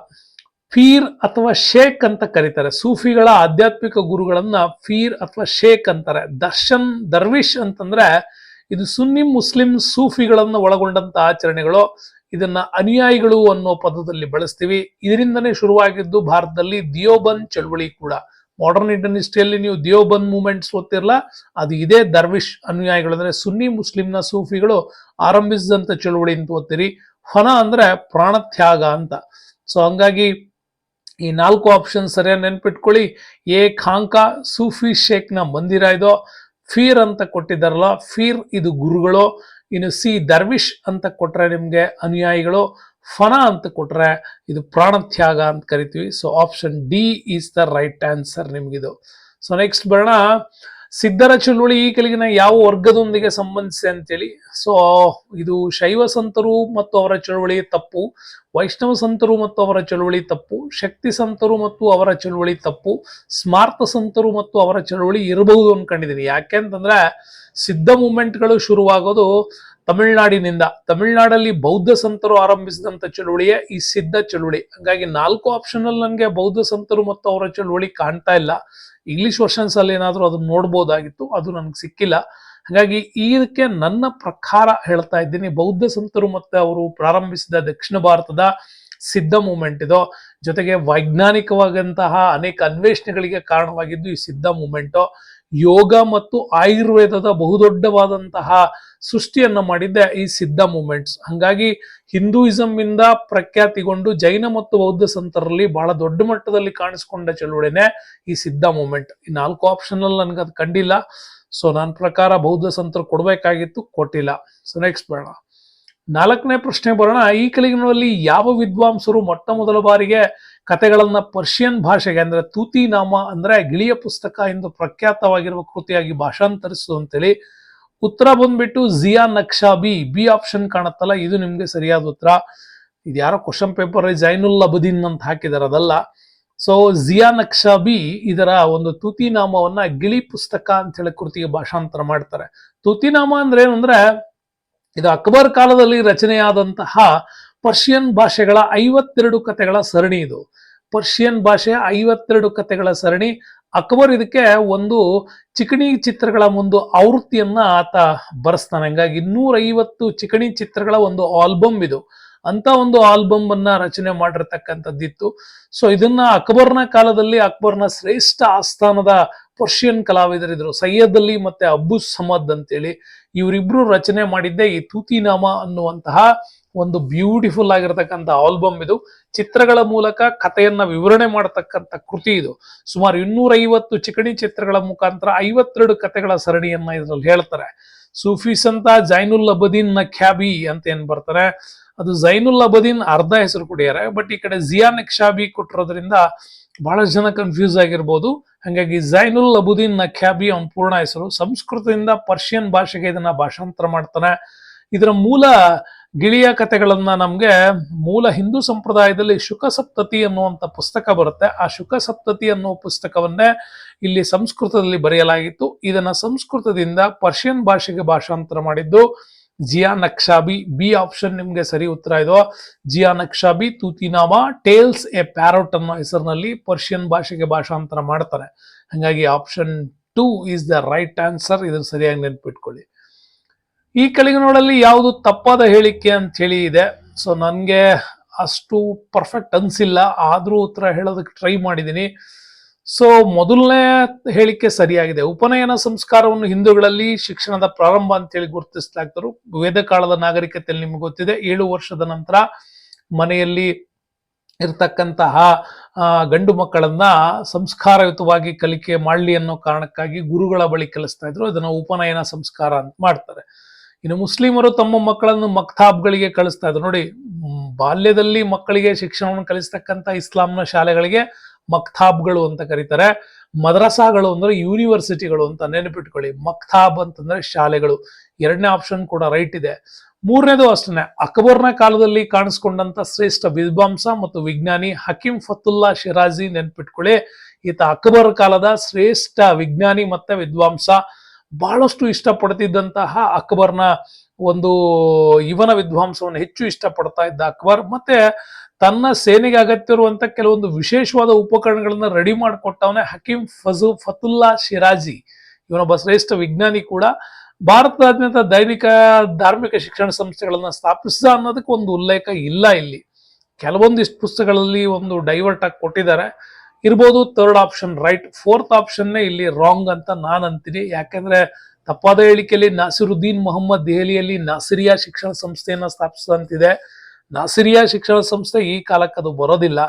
ಫೀರ್ ಅಥವಾ ಶೇಖ್ ಅಂತ ಕರೀತಾರೆ. ಸೂಫಿಗಳ ಆಧ್ಯಾತ್ಮಿಕ ಗುರುಗಳನ್ನ ಫೀರ್ ಅಥವಾ ಶೇಖ್ ಅಂತಾರೆ. ದರ್ಶನ್, ದರ್ವಿಶ್ ಅಂತಂದ್ರೆ ಇದು ಸುನ್ನಿ ಮುಸ್ಲಿಂ ಸೂಫಿಗಳನ್ನ ಒಳಗೊಂಡಂತ ಆಚರಣೆಗಳು. ಇದನ್ನ ಅನುಯಾಯಿಗಳು ಅನ್ನೋ ಪದದಲ್ಲಿ ಬಳಸ್ತೀವಿ. ಇದರಿಂದನೇ ಶುರುವಾಗಿದ್ದು ಭಾರತದಲ್ಲಿ ದಿಯೋಬನ್ ಚಳವಳಿ ಕೂಡ. ಮಾಡರ್ನ್ ಇಂಡಿಯನ್ ಹಿಸ್ಟ್ರಿಯಲ್ಲಿ ನೀವು ದೇವಬಂದ್ ಮೂವ್ಮೆಂಟ್ಸ್ ಓದ್ತಿರಲ್ಲ ಅದು ಇದೇ ದರ್ವಿಶ್ ಅನುಯಾಯಿಗಳು ಅಂದ್ರೆ ಸುನ್ನಿ ಮುಸ್ಲಿಂನ ಸೂಫಿಗಳು ಆರಂಭಿಸಿದಂತ ಚಳುವಳಿ ಅಂತ ಓದ್ತೀರಿ. ಫನ ಅಂದ್ರೆ ಪ್ರಾಣತ್ಯಾಗ ಅಂತ. ಸೊ ಹಂಗಾಗಿ ಈ ನಾಲ್ಕು ಆಪ್ಷನ್ ಸರಿಯಾಗಿ ನೆನ್ಪಿಟ್ಕೊಳ್ಳಿ. ಎ ಖಾಂಕಾ ಸೂಫಿ ಶೇಖ್ನ ಮಂದಿರ ಇದೋ. ಫೀರ್ ಅಂತ ಕೊಟ್ಟಿದ್ದಾರಲ್ಲ, ಫೀರ್ ಇದು ಗುರುಗಳು. ಇನ್ನು ಸಿ ದರ್ವಿಶ್ ಅಂತ ಕೊಟ್ರೆ ನಿಮಗೆ ಅನುಯಾಯಿಗಳು. ಫನ ಅಂತ ಕೊಟ್ರೆ ಇದು ಪ್ರಾಣತ್ಯಾಗ ಅಂತ ಕರಿತೀವಿ. So option D is the right answer ನಿಮ್ಗಿದು. So next ಬರೋಣ. ಸಿದ್ಧರ ಚಳುವಳಿ ಈ ಕೆಳಗಿನ ಯಾವ ವರ್ಗದೊಂದಿಗೆ ಸಂಬಂಧಿಸಿದೆ ಅಂತೇಳಿ. ಸೊ ಇದು ಶೈವ ಸಂತರು ಮತ್ತು ಅವರ ಚಳುವಳಿ ತಪ್ಪು, ವೈಷ್ಣವ ಸಂತರು ಮತ್ತು ಅವರ ಚಳುವಳಿ ತಪ್ಪು, ಶಕ್ತಿ ಸಂತರು ಮತ್ತು ಅವರ ಚಳುವಳಿ ತಪ್ಪು ಸ್ಮಾರ್ತ ಸಂತರು ಮತ್ತು ಅವರ ಚಳುವಳಿ ಇರಬಹುದು ಅನ್ಕೊಂಡಿದ್ದೀನಿ ಯಾಕೆ ಅಂತಂದ್ರೆ ಸಿದ್ಧ ಮೂಮೆಂಟ್ಗಳು ಶುರುವಾಗೋದು ತಮಿಳ್ನಾಡಿನಿಂದ, ತಮಿಳುನಾಡಲ್ಲಿ ಬೌದ್ಧ ಸಂತರು ಆರಂಭಿಸಿದಂತ ಚಳುವಳಿಯೇ ಈ ಸಿದ್ಧ ಚಳುವಳಿ. ಹಂಗಾಗಿ ನಾಲ್ಕು ಆಪ್ಷನ್ ಅಲ್ಲಿ ನನಗೆ ಬೌದ್ಧ ಸಂತರು ಮತ್ತು ಅವರ ಚಳುವಳಿ ಕಾಣ್ತಾ ಇಲ್ಲ. ಇಂಗ್ಲಿಷ್ ವರ್ಷನ್ಸ್ ಅಲ್ಲಿ ಏನಾದ್ರೂ ಅದನ್ನ ನೋಡ್ಬೋದಾಗಿತ್ತು, ಅದು ನನಗೆ ಸಿಕ್ಕಿಲ್ಲ. ಹಾಗಾಗಿ ಇದಕ್ಕೆ ನನ್ನ ಪ್ರಕಾರ ಹೇಳ್ತಾ ಇದ್ದೀನಿ, ಬೌದ್ಧ ಸಂತರು ಮತ್ತೆ ಅವರು ಪ್ರಾರಂಭಿಸಿದ ದಕ್ಷಿಣ ಭಾರತದ ಸಿದ್ಧ ಮೂಮೆಂಟ್ ಇದು. ಜೊತೆಗೆ ವೈಜ್ಞಾನಿಕವಾದಂತಹ ಅನೇಕ ಅನ್ವೇಷಣೆಗಳಿಗೆ ಕಾರಣವಾಗಿದ್ದು ಈ ಸಿದ್ಧ ಮೂಮೆಂಟ್ ಯೋಗ ಮತ್ತು ಆಯುರ್ವೇದದ ಬಹುದೊಡ್ಡವಾದಂತಹ ಸೃಷ್ಟಿಯನ್ನ ಮಾಡಿದ್ದೆ ಈ ಸಿದ್ಧ ಮೂಮೆಂಟ್ಸ್. ಹಂಗಾಗಿ ಹಿಂದೂಯಿಸಂ ಇಂದ ಪ್ರಖ್ಯಾತಿಗೊಂಡು ಜೈನ ಮತ್ತು ಬೌದ್ಧ ಸಂತರಲ್ಲಿ ಬಹಳ ದೊಡ್ಡ ಮಟ್ಟದಲ್ಲಿ ಕಾಣಿಸಿಕೊಂಡ ಚಳುವಳಿನೇ ಈ ಸಿದ್ಧ ಮೂಮೆಂಟ್. ಈ ನಾಲ್ಕು ಆಪ್ಷನ್ ಅಲ್ಲಿ ನನ್ಗೆ ಅದು ಕಂಡಿಲ್ಲ. ಸೊ ನನ್ನ ಪ್ರಕಾರ ಬೌದ್ಧ ಸಂತರು ಕೊಡಬೇಕಾಗಿತ್ತು, ಕೊಟ್ಟಿಲ್ಲ. ಸೊ ನೆಕ್ಸ್ಟ್ ಬೇಡ. ನಾಲ್ಕನೇ ಪ್ರಶ್ನೆ ಬರೋಣ. ಈ ಕಲಿಗಿನಲ್ಲಿ ಯಾವ ವಿದ್ವಾಂಸರು ಮೊಟ್ಟ ಮೊದಲ ಬಾರಿಗೆ ಕಥೆಗಳನ್ನ ಪರ್ಷಿಯನ್ ಭಾಷೆಗೆ, ಅಂದ್ರೆ ತೂತಿನಾಮ ಅಂದ್ರೆ ಗಿಳಿಯ ಪುಸ್ತಕ ಎಂದು ಪ್ರಖ್ಯಾತವಾಗಿರುವ ಕೃತಿಯಾಗಿ ಭಾಷಾಂತರಿಸು ಅಂತೇಳಿ ಉತ್ತರ ಬಂದ್ಬಿಟ್ಟು ಜಿಯಾ ನಕ್ಷಾ ಬಿ ಆಪ್ಷನ್ ಕಾಣತ್ತಲ್ಲ, ಇದು ನಿಮ್ಗೆ ಸರಿಯಾದ ಉತ್ತರ. ಇದು ಯಾರೋ ಕ್ವಶನ್ ಪೇಪರ್ ಜೈನುಲ್ ಅಬುದೀನ್ ಅಂತ ಹಾಕಿದಾರೆ, ಅದಲ್ಲ. ಸೊ ಜಿಯಾ ನಕ್ಷಾಬಿ ಇದರ ಒಂದು ತೂತಿನಾಮವನ್ನ ಗಿಳಿ ಪುಸ್ತಕ ಅಂತ ಹೇಳಿ ಕೃತಿಗೆ ಭಾಷಾಂತರ ಮಾಡ್ತಾರೆ. ತೂತಿನಾಮ ಅಂದ್ರೆ ಏನು ಅಂದ್ರೆ ಇದು ಅಕ್ಬರ್ ಕಾಲದಲ್ಲಿ ರಚನೆಯಾದಂತಹ ಪರ್ಷಿಯನ್ ಭಾಷೆಗಳ ಐವತ್ತೆರಡು ಕಥೆಗಳ ಸರಣಿ ಇದು. ಪರ್ಷಿಯನ್ ಭಾಷೆಯ ಐವತ್ತೆರಡು ಕಥೆಗಳ ಸರಣಿ. ಅಕ್ಬರ್ ಇದಕ್ಕೆ ಒಂದು ಚಿಕಣಿ ಚಿತ್ರಗಳ ಒಂದು ಆವೃತ್ತಿಯನ್ನ ಆತ ಬರೆಸ್ತಾನೆ. ಹಂಗಾಗಿ ಇನ್ನೂರೈವತ್ತು ಚಿಕಣಿ ಚಿತ್ರಗಳ ಒಂದು ಆಲ್ಬಮ್ ಇದು. ಅಂತ ಒಂದು ಆಲ್ಬಮ್ ಅನ್ನ ರಚನೆ ಮಾಡಿರ್ತಕ್ಕಂಥದ್ದಿತ್ತು. ಸೊ ಇದನ್ನ ಅಕ್ಬರ್ನ ಕಾಲದಲ್ಲಿ ಅಕ್ಬರ್ನ ಶ್ರೇಷ್ಠ ಆಸ್ಥಾನದ ಪರ್ಷಿಯನ್ ಕಲಾವಿದರಿದ್ರು. ಸೈಯದ್ ಅಲಿ ಮತ್ತೆ ಅಬ್ಬು ಸಮದ್ ಅಂತೇಳಿ ಇವರಿಬ್ರು ರಚನೆ ಮಾಡಿದ್ದೆ ಈ ತೂತಿನಾಮ ಅನ್ನುವಂತಹ ಒಂದು ಬ್ಯೂಟಿಫುಲ್ ಆಗಿರತಕ್ಕಂಥ ಆಲ್ಬಮ್ ಇದು. ಚಿತ್ರಗಳ ಮೂಲಕ ಕಥೆಯನ್ನ ವಿವರಣೆ ಮಾಡತಕ್ಕಂತ ಕೃತಿ ಇದು. ಸುಮಾರು ಇನ್ನೂರೈವತ್ತು ಚಿಕಣಿ ಚಿತ್ರಗಳ ಮುಖಾಂತರ ಐವತ್ತೆರಡು ಕಥೆಗಳ ಸರಣಿಯನ್ನ ಇದ್ರಲ್ಲಿ ಹೇಳ್ತಾರೆ. ಸೂಫಿ ಸಂತ ಜೈನುಲ್ ಅಬದೀನ್ ಖ್ಯಾಬಿ ಅಂತ ಏನ್ ಬರ್ತಾರೆ? ಅದು ಜೈನುಲ್ ಅಬದೀನ್ ಅರ್ಧ ಹೆಸರು ಕುಡಿಯಾರೆ ಬಟ್ ಈ ಕಡೆ ಜಿಯಾ ನಕ್ಷಾಬಿ ಕೊಟ್ಟಿರೋದ್ರಿಂದ ಬಹಳಷ್ಟು ಜನ ಕನ್ಫ್ಯೂಸ್ ಆಗಿರ್ಬೋದು. ಹಾಗಾಗಿ ಜೈನುಲ್ ಅಬುದ್ದೀನ್ ನಖ್ಯಾಬಿ ಅವನ ಪೂರ್ಣ ಹೆಸರು. ಸಂಸ್ಕೃತದಿಂದ ಪರ್ಷಿಯನ್ ಭಾಷೆಗೆ ಇದನ್ನ ಭಾಷಾಂತರ ಮಾಡ್ತಾನೆ. ಇದರ ಮೂಲ ಗಿಳಿಯ ಕಥೆಗಳನ್ನ ನಮ್ಗೆ ಮೂಲ ಹಿಂದೂ ಸಂಪ್ರದಾಯದಲ್ಲಿ ಶುಕ ಸಪ್ತತಿ ಅನ್ನುವಂಥ ಪುಸ್ತಕ ಬರುತ್ತೆ. ಆ ಶುಕ ಸಪ್ತತಿ ಅನ್ನುವ ಪುಸ್ತಕವನ್ನೇ ಇಲ್ಲಿ ಸಂಸ್ಕೃತದಲ್ಲಿ ಬರೆಯಲಾಗಿತ್ತು. ಇದನ್ನ ಸಂಸ್ಕೃತದಿಂದ ಪರ್ಷಿಯನ್ ಭಾಷೆಗೆ ಭಾಷಾಂತರ ಮಾಡಿದ್ದು. ಜಿಯಾ ನಕ್ಷಾಬಿ, ಬಿ ಆಪ್ಷನ್ ನಿಮ್ಗೆ ಸರಿ ಉತ್ತರ ಇದು. Ziya Nakhshabi, Tutinama, tales a parrot ಅನ್ನೋ ಹೆಸರಿನಲ್ಲಿ ಪರ್ಷಿಯನ್ ಭಾಷೆಗೆ ಭಾಷಾಂತರ ಮಾಡ್ತಾರೆ. ಹಾಗಾಗಿ option two is the right answer, ಇದನ್ನ ಸರಿಯಾಗಿ ನೆನ್ಪಿಟ್ಕೊಳ್ಳಿ. ಈ ಕೆಳಗಿನೋಡಲ್ಲಿ ಯಾವುದು ತಪ್ಪಾದ ಹೇಳಿಕೆ ಅಂತ ಹೇಳಿ ಇದೆ. ಸೊ ನನಗೆ ಅಷ್ಟು ಪರ್ಫೆಕ್ಟ್ ಅನ್ಸಿಲ್ಲ. ಆದರೂ ಉತ್ತರ ಹೇಳೋದಕ್ಕೆ ಟ್ರೈ ಮಾಡಿದ್ದೀನಿ ಸೊ ಮೊದಲನೇ ಹೇಳಿಕೆ ಸರಿಯಾಗಿದೆ. ಉಪನಯನ ಸಂಸ್ಕಾರವನ್ನು ಹಿಂದೂಗಳಲ್ಲಿ ಶಿಕ್ಷಣದ ಪ್ರಾರಂಭ ಅಂತೇಳಿ ಗುರುತಿಸಲಾಗ್ತರು. ವೇದ ಕಾಲದ ನಾಗರಿಕತೆಯಲ್ಲಿ ನಿಮ್ಗೆ ಗೊತ್ತಿದೆ, ಏಳು ವರ್ಷದ ನಂತರ ಮನೆಯಲ್ಲಿ ಇರ್ತಕ್ಕಂತಹ ಗಂಡು ಮಕ್ಕಳನ್ನ ಸಂಸ್ಕಾರಯುತವಾಗಿ ಕಲಿಕೆ ಮಾಡಲಿ ಅನ್ನೋ ಕಾರಣಕ್ಕಾಗಿ ಗುರುಗಳ ಬಳಿ ಕಲಿಸ್ತಾ ಇದ್ರು. ಅದನ್ನ ಉಪನಯನ ಸಂಸ್ಕಾರ ಅಂತ ಮಾಡ್ತಾರೆ. ಇನ್ನು ಮುಸ್ಲಿಮರು ತಮ್ಮ ಮಕ್ಕಳನ್ನು ಮಕ್ತಾಬ್ಗಳಿಗೆ ಕಳಿಸ್ತಾ ಇದ್ರು. ನೋಡಿ, ಬಾಲ್ಯದಲ್ಲಿ ಮಕ್ಕಳಿಗೆ ಶಿಕ್ಷಣವನ್ನು ಕಲಿಸ್ತಕ್ಕಂಥ ಇಸ್ಲಾಂನ ಶಾಲೆಗಳಿಗೆ ಮಕ್ತಾಬ್ಗಳು ಅಂತ ಕರೀತಾರೆ. ಮದ್ರಸಾಗಳು ಅಂದ್ರೆ ಯೂನಿವರ್ಸಿಟಿಗಳು ಅಂತ ನೆನಪಿಟ್ಕೊಳ್ಳಿ. ಮಕ್ತಾಬ್ ಅಂತಂದ್ರೆ ಶಾಲೆಗಳು. ಎರಡನೇ ಆಪ್ಷನ್ ಕೂಡ ರೈಟ್ ಇದೆ. ಮೂರನೇದು ಅಷ್ಟೇ ಅಕ್ಬರ್ನ ಕಾಲದಲ್ಲಿ ಕಾಣಿಸ್ಕೊಂಡಂತ ಶ್ರೇಷ್ಠ ವಿದ್ವಾಂಸ ಮತ್ತು ವಿಜ್ಞಾನಿ ಹಕೀಂ ಫತುಲ್ಲಾ ಶಿರಾಜಿ ನೆನ್ಪಿಟ್ಕೊಳ್ಳಿ. ಈತ ಅಕ್ಬರ್ ಕಾಲದ ಶ್ರೇಷ್ಠ ವಿಜ್ಞಾನಿ ಮತ್ತೆ ವಿದ್ವಾಂಸ. ಬಹಳಷ್ಟು ಇಷ್ಟಪಡ್ತಿದ್ದಂತಹ ಅಕ್ಬರ್ನ ಒಂದು ಇವನ ವಿದ್ವಾಂಸವನ್ನು ಹೆಚ್ಚು ಇಷ್ಟಪಡ್ತಾ ಇದ್ದ ಅಕ್ಬರ್. ಮತ್ತೆ ತನ್ನ ಸೇನೆಗೆ ಅಗತ್ಯ ಇರುವಂತ ಕೆಲವೊಂದು ವಿಶೇಷವಾದ ಉಪಕರಣಗಳನ್ನ ರೆಡಿ ಮಾಡಿಕೊಟ್ಟವನೇ ಹಕೀಂ ಫಜು ಫತುಲ್ಲಾ ಶಿರಾಜಿ. ಇವನೊಬ್ಬ ಶ್ರೇಷ್ಠ ವಿಜ್ಞಾನಿ ಕೂಡ. ಭಾರತದಾದ್ಯಂತ ದೈನಿಕ, ಧಾರ್ಮಿಕ ಶಿಕ್ಷಣ ಸಂಸ್ಥೆಗಳನ್ನ ಸ್ಥಾಪಿಸಿದ ಅನ್ನೋದಕ್ಕೆ ಒಂದು ಉಲ್ಲೇಖ ಇಲ್ಲ ಇಲ್ಲಿ. ಕೆಲವೊಂದಿಷ್ಟು ಪುಸ್ತಕಗಳಲ್ಲಿ ಒಂದು ಡೈವರ್ಟ್ ಆಗಿ ಕೊಟ್ಟಿದ್ದಾರೆ. ಇರ್ಬೋದು ಥರ್ಡ್ ಆಪ್ಷನ್ ರೈಟ್ ಫೋರ್ತ್ ಆಪ್ಷನ್ನೇ ಇಲ್ಲಿ ರಾಂಗ್ ಅಂತ ನಾನು ಅಂತೀನಿ. ಯಾಕೆಂದ್ರೆ ತಪ್ಪಾದ ಹೇಳಿಕೆಯಲ್ಲಿ ನಾಸಿರುದ್ದೀನ್ ಮೊಹಮ್ಮದ್ ದೆಹಲಿಯಲ್ಲಿ ನಾಸಿರಿಯಾ ಶಿಕ್ಷಣ ಸಂಸ್ಥೆಯನ್ನ ಸ್ಥಾಪಿಸಿದಂತಿದೆ. ನಾಸಿರಿಯಾ ಶಿಕ್ಷಣ ಸಂಸ್ಥೆ ಈ ಕಾಲಕ್ಕೆ ಅದು ಬರೋದಿಲ್ಲ.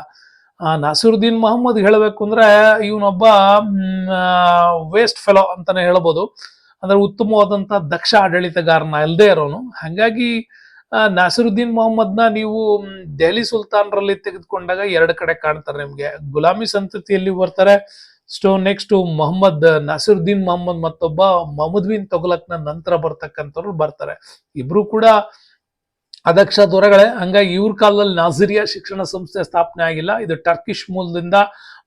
ನಾಸಿರುದ್ದೀನ್ ಮೊಹಮ್ಮದ್ ಹೇಳಬೇಕು ಅಂದ್ರೆ ಇವನೊಬ್ಬ ವೇಸ್ಟ್ ಫೆಲೋ ಅಂತಾನೆ ಹೇಳ್ಬೋದು. ಅಂದ್ರೆ ಉತ್ತಮವಾದಂತ ದಕ್ಷ ಆಡಳಿತಗಾರನ ಅಲ್ಲದೆ ಇರೋನು. ಹಾಗಾಗಿ ನಾಸಿರುದ್ದೀನ್ ಮೊಹಮ್ಮದ್ನ ನೀವು ದೆಹಲಿ ಸುಲ್ತಾನರಲ್ಲಿ ತೆಗೆದುಕೊಂಡಾಗ ಎರಡು ಕಡೆ ಕಾಣ್ತಾರೆ ನಿಮ್ಗೆ. ಗುಲಾಮಿ ಸಂತತಿಯಲ್ಲಿ ಬರ್ತಾರೆ ಸ್ಟೋ ನೆಕ್ಸ್ಟ್ ಮೊಹಮ್ಮದ್, ನಾಸಿರುದ್ದೀನ್ ಮೊಹಮ್ಮದ್ ಮತ್ತೊಬ್ಬ ಮೊಹಮ್ಮದ್ ಬಿನ್ ತೊಗಲಕ್ನ ನಂತರ ಬರ್ತಕ್ಕಂಥವ್ರು ಬರ್ತಾರೆ. ಇಬ್ರು ಕೂಡ ಅದಕ್ಷ ದೊರೆಗಳೇ, ಹಂಗಾಗಿ ಇವ್ರ ಕಾಲದಲ್ಲಿ ನಾಸಿರಿಯಾ ಶಿಕ್ಷಣ ಸಂಸ್ಥೆ ಸ್ಥಾಪನೆ ಆಗಿಲ್ಲ. ಇದು ಟರ್ಕಿಶ್ ಮೂಲದಿಂದ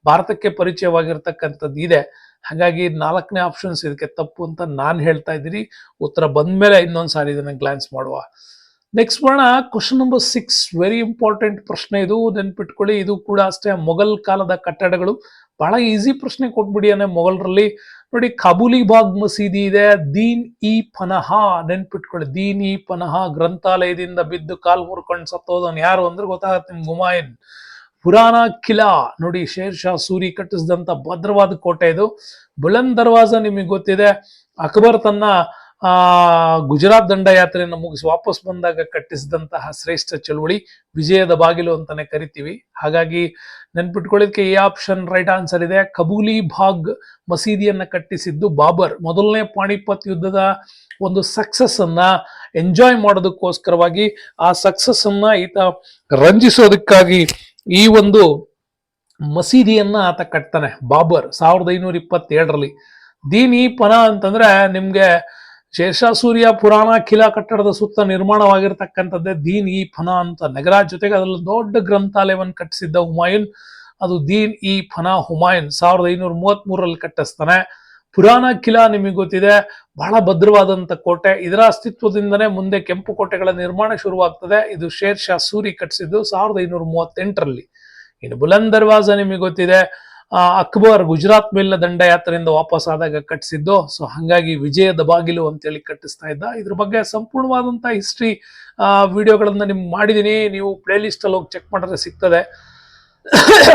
ಭಾರತಕ್ಕೆ ಪರಿಚಯವಾಗಿರ್ತಕ್ಕಂಥದ್ದು ಇದೆ. ಹಾಗಾಗಿ ನಾಲ್ಕನೇ ಆಪ್ಷನ್ಸ್ ಇದಕ್ಕೆ ತಪ್ಪು ಅಂತ ನಾನು ಹೇಳ್ತಾ ಇದ್ದೀನಿ. ಉತ್ತರ ಬಂದ ಮೇಲೆ ಇನ್ನೊಂದು ಸಾರಿ ಇದನ್ನ ಗ್ಲಾನ್ಸ್ ಮಾಡುವ. ನೆಕ್ಸ್ಟ್ ಬರೋಣ question number six very important ಪ್ರಶ್ನೆ ಇದು, ನೆನ್ಪಿಟ್ಕೊಳ್ಳಿ, ಇದು ಕೂಡ ಅಷ್ಟೇ, ಮೊಘಲ್ ಕಾಲದ ಕಟ್ಟಡಗಳು. ಬಹಳ ಈಸಿ ಪ್ರಶ್ನೆ ಕೊಟ್ಬಿಡಿ ಅನ್ನೇ ಮೊಘಲರಲ್ಲಿ. ನೋಡಿ, ಕಬೂಲಿ ಬಾಗ್ ಮಸೀದಿ ಇದೆ, ದೀನ್ ಇ ಪನಹ, ನೆನ್ಪಿಟ್ಕೊಳ್ಳಿ, ದೀನ್ ಇ ಪನಹ ಗ್ರಂಥಾಲಯದಿಂದ ಬಿದ್ದು ಕಾಲ್ ಮುರ್ಕೊಂಡು ಸತ್ತೋದನ್ ಯಾರು ಅಂದ್ರೆ ಗೊತ್ತಾಗತ್ತೆ ನಿಮ್ ಗುಮಾಯನ್ ಪುರಾಣ ಕಿಲಾ, ನೋಡಿ, ಶೇರ್ ಶಾ ಸೂರಿ ಕಟ್ಟಿಸಿದಂತ ಭದ್ರವಾದ ಕೋಟೆ ಇದು. ಬುಲಂದ್ ದರ್ವಾಜ ನಿಮಗೆ ಗೊತ್ತಿದೆ. ಅಕ್ಬರ್ ತನ್ನ ಆ ಗುಜರಾತ್ ದಂಡಯಾತ್ರೆಯನ್ನು ಮುಗಿಸಿ ವಾಪಸ್ ಬಂದಾಗ ಕಟ್ಟಿಸಿದಂತಹ ಶ್ರೇಷ್ಠ ಚಳುವಳಿ ವಿಜಯದ ಬಾಗಿಲು ಅಂತಾನೆ ಕರಿತೀವಿ. ಹಾಗಾಗಿ ನೆನ್ಪಿಟ್ಕೊಳ್ಳೋದಕ್ಕೆ ಈ ಆಪ್ಷನ್ ರೈಟ್ ಆನ್ಸರ್ ಇದೆ. ಕಬೂಲಿ ಭಾಗ್ ಮಸೀದಿಯನ್ನ ಕಟ್ಟಿಸಿದ್ದು ಬಾಬರ್. ಮೊದಲನೇ ಪಾಣಿಪತ್ ಯುದ್ಧದ ಒಂದು ಸಕ್ಸಸ್ ಅನ್ನ ಎಂಜಾಯ್ ಮಾಡೋದಕ್ಕೋಸ್ಕರವಾಗಿ ಆ ಸಕ್ಸಸ್ ಅನ್ನ ಈತ ರಂಜಿಸೋದಕ್ಕಾಗಿ ಈ ಒಂದು ಮಸೀದಿಯನ್ನ ಆತ ಕಟ್ತಾನೆ. ಬಾಬರ್, ಸಾವಿರದ ಐನೂರ ಇಪ್ಪತ್ತೇಳರಲ್ಲಿ. ದೀನಿ ಪನ ಅಂತಂದ್ರೆ ನಿಮ್ಗೆ ಶೇಷಾ ಸೂರ್ಯ ಪುರಾಣ ಕಿಲಾ ಕಟ್ಟಡದ ಸುತ್ತ ನಿರ್ಮಾಣವಾಗಿರ್ತಕ್ಕಂಥದ್ದೇ ದೀನ್ ಇ ಫನಾ ಅಂತ. ನಗರ ಜೊತೆಗೆ ಅದರಲ್ಲಿ ದೊಡ್ಡ ಗ್ರಂಥಾಲಯವನ್ನು ಕಟ್ಟಿಸಿದ್ದ ಹುಮಾಯೂನ್, ಅದು ದೀನ್ ಇ ಫನಾ ಹುಮಾಯೂನ್. ಸಾವಿರದ ಐನೂರ ಮೂವತ್ತ್ ಮೂರರಲ್ಲಿ ಕಟ್ಟಿಸ್ತಾನೆ. ಪುರಾಣ ಕಿಲಾ ನಿಮಗೆ ಗೊತ್ತಿದೆ, ಬಹಳ ಭದ್ರವಾದಂತ ಕೋಟೆ. ಇದರ ಅಸ್ತಿತ್ವದಿಂದನೇ ಮುಂದೆ ಕೆಂಪು ಕೋಟೆಗಳ ನಿರ್ಮಾಣ ಶುರುವಾಗ್ತದೆ. ಇದು ಶೇರ್ ಶಾ ಸೂರಿ ಕಟ್ಟಿಸಿದ್ದು ಸಾವಿರದ ಐನೂರ ಮೂವತ್ತೆಂಟರಲ್ಲಿ. ಇನ್ನು ಬುಲಂದ್ ದರ್ವಾಜ ನಿಮಗೆ ಗೊತ್ತಿದೆ ಅಕ್ಬರ್ ಗುಜರಾತ್ ಮೇಲಿನ ದಂಡಯಾತ್ರೆಯಿಂದ ವಾಪಸ್ ಆದಾಗ ಕಟ್ಟಿಸಿದ್ದು. ಸೊ ಹಂಗಾಗಿ ವಿಜಯದ ಬಾಗಿಲು ಅಂತೇಳಿ ಕಟ್ಟಿಸ್ತಾ ಇದ್ದ. ಇದ್ರ ಬಗ್ಗೆ ಸಂಪೂರ್ಣವಾದಂತ ಹಿಸ್ಟ್ರಿ ವಿಡಿಯೋಗಳನ್ನ ನಿಮ್ಗೆ ಮಾಡಿದೀನಿ. ನೀವು ಪ್ಲೇ ಲಿಸ್ಟ್ ಅಲ್ಲಿ ಹೋಗಿ ಚೆಕ್ ಮಾಡಿದ್ರೆ ಸಿಗ್ತದೆ.